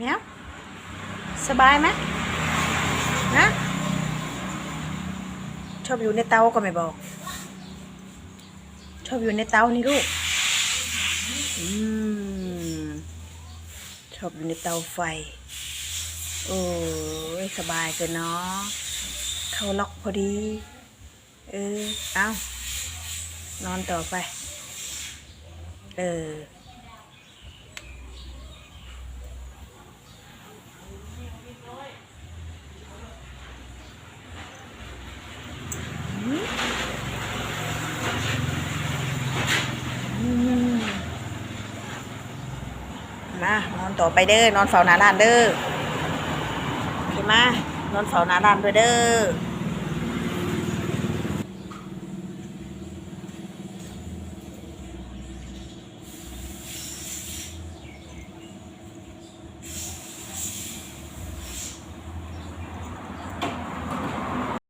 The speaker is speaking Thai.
เนี้ยสบายไหมนะ ชอบอยู่ในเตาก็ไม่บอก ชอบอยู่ในเตานี่ลูกอืมชอบอยู่ในเตาไฟ โอ้ยสบายเกินเนาะเข้าล็อกพอดี เออ เอานอนต่อไป เออ มานอนต่อไปเด้อนอนเฝ้าหน้าร้านเด้อโอเคมานอนเฝ้าหน้าร้านด้วยเด้อ